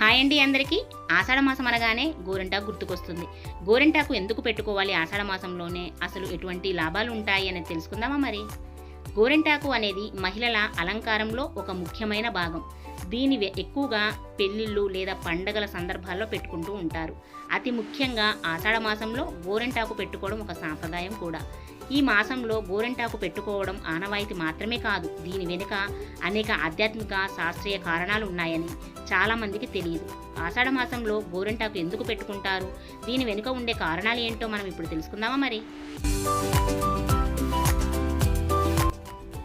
Hi అండి అందరికీ. ఆషాఢ మాసం అనగానే గోరింటాకు గుర్తుకొస్తుంది. గోరింటాకు ఎందుకు పెట్టుకోవాలి ఆషాఢ మాసంలోనే? అసలు ఎటువంటి లాభాలు ఉంటాయి అనేది తెలుసుకుందామా మరి? గోరింటాకు అనేది మహిళల అలంకారంలో ఒక ముఖ్యమైన భాగం. దీని ఎక్కువగా పెళ్ళిళ్ళు లేదా పండగల సందర్భాల్లో పెట్టుకుంటూ ఉంటారు. అతి ముఖ్యంగా ఆషాఢ మాసంలో గోరింటాకు పెట్టుకోవడం ఒక సాంప్రదాయం కూడా. ఈ మాసంలో గోరింటాకు పెట్టుకోవడం ఆనవాయితీ మాత్రమే కాదు. దీని వెనుక అనేక ఆధ్యాత్మిక శాస్త్రీయ కారణాలు ఉన్నాయని చాలామందికి తెలియదు. ఆషాఢ మాసంలో గోరింటాకు ఎందుకు పెట్టుకుంటారు? దీని వెనుక ఉండే కారణాలు ఏంటో మనం ఇప్పుడు తెలుసుకుందామా మరి?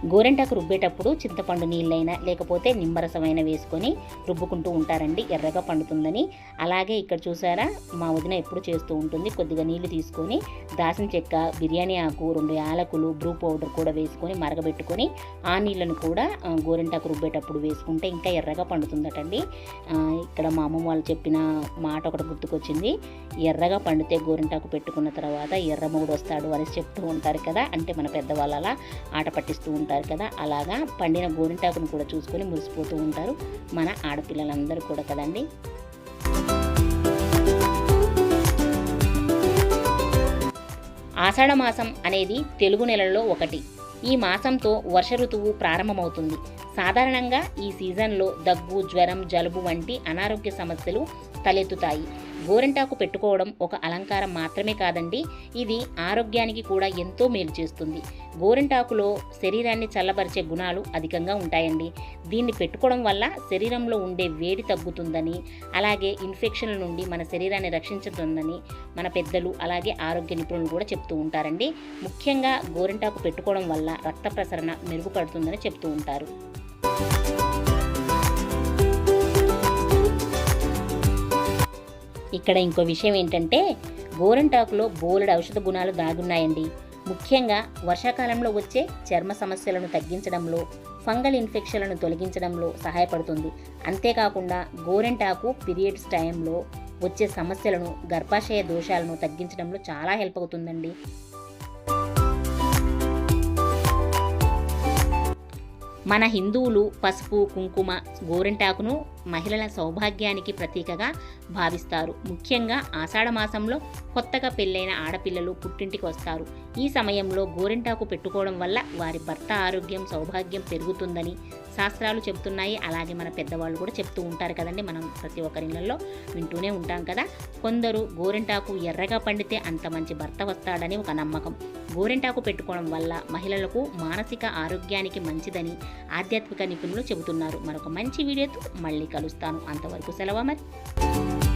గోరెంటాకు రుబ్బేటప్పుడు చింతపండు నీళ్ళైనా లేకపోతే నిమ్మరసమైన వేసుకొని రుబ్బుకుంటూ ఉంటారండి. ఎర్రగా పండుతుందని. అలాగే ఇక్కడ చూసారా మా వదిన ఎప్పుడు చేస్తూ ఉంటుంది. కొద్దిగా నీళ్ళు తీసుకొని దాసిన చెక్క బిర్యానీ ఆకు రెండు యాలకులు బ్రూ పౌడర్ కూడా వేసుకొని మరగబెట్టుకొని ఆ నీళ్ళను కూడా గోరెంటాకు గోరింటాకు రుబ్బేటప్పుడు వేసుకుంటే ఇంకా ఎర్రగా పండుతుందటండి. ఇక్కడ మా అమ్మమ్మ వాళ్ళు చెప్పిన మాట ఒకటి గుర్తుకొచ్చింది. ఎర్రగా పండితే గోరింటాకు పెట్టుకున్న తర్వాత ఎర్ర వస్తాడు అని చెప్తూ ఉంటారు కదా. అంటే మన పెద్దవాళ్ళు అలా ఆట పట్టిస్తూ ఉంటారు. కదా. అలాగా పండిన గోరింటాకును కూడా చూసుకొని మురిసిపోతూ ఉంటారు మన ఆడపిల్లలందరూ కూడా కదండి. ఆషాఢ మాసం అనేది తెలుగు నెలల్లో ఒకటి. ఈ మాసంతో వర్ష ఋతువు ప్రారంభమవుతుంది. సాధారణంగా ఈ సీజన్లో దగ్గు జ్వరం జలుబు వంటి అనారోగ్య సమస్యలు తలెత్తుతాయి. గోరింటాకు పెట్టుకోవడం ఒక అలంకారం మాత్రమే కాదండి ఇది ఆరోగ్యానికి కూడా ఎంతో మేలు చేస్తుంది. గోరింటాకులో శరీరాన్ని చల్లబరిచే గుణాలు అధికంగా ఉంటాయండి. దీన్ని పెట్టుకోవడం వల్ల శరీరంలో ఉండే వేడి తగ్గుతుందని అలాగే ఇన్ఫెక్షన్ల నుండి మన శరీరాన్ని రక్షించుతుందని మన పెద్దలు అలాగే ఆరోగ్య నిపుణులు కూడా చెప్తూ ఉంటారండి. ముఖ్యంగా గోరింటాకు పెట్టుకోవడం వల్ల రక్త ప్రసరణ మెరుగుపడుతుందని చెప్తూ ఉంటారు. ఇక్కడ ఇంకో విషయం ఏంటంటే గోరంటాకులో బోలెడు ఔషధ గుణాలు దాగున్నాయండి. ముఖ్యంగా వర్షాకాలంలో వచ్చే చర్మ సమస్యలను తగ్గించడంలో ఫంగల్ ఇన్ఫెక్షన్లను తొలగించడంలో సహాయపడుతుంది. అంతేకాకుండా గోరెంటాకు పీరియడ్స్ టైంలో వచ్చే సమస్యలను గర్భాశయ దోషాలను తగ్గించడంలో చాలా హెల్ప్ అవుతుందండి. మన హిందువులు పసుపు కుంకుమ గోరింటాకును మహిళల సౌభాగ్యానికి ప్రతీకగా భావిస్తారు. ముఖ్యంగా ఆషాఢ మాసంలో కొత్తగా పెళ్ళైన ఆడపిల్లలు పుట్టింటికి వస్తారు. ఈ సమయంలో గోరింటాకు పెట్టుకోవడం వల్ల వారి భర్త ఆరోగ్యం సౌభాగ్యం పెరుగుతుందని శాస్త్రాలు చెప్తున్నాయి. అలాగే మన పెద్దవాళ్ళు కూడా చెప్తూ ఉంటారు కదండి. మనం ప్రతి ఒక్కరిళ్ళల్లో వింటూనే ఉంటాం కదా. కొందరు గోరింటాకు ఎర్రగా పండితే అంత మంచి భర్త వస్తాడని ఒక నమ్మకం. గోరింటాకు పెట్టుకోవడం వల్ల మహిళలకు మానసిక ఆరోగ్యానికి మంచిదని ఆధ్యాత్మిక నిపుణులు చెబుతున్నారు. మరొక మంచి వీడియోతో మళ్ళీ కలుస్తాను. అంతవరకు సెలవు మరి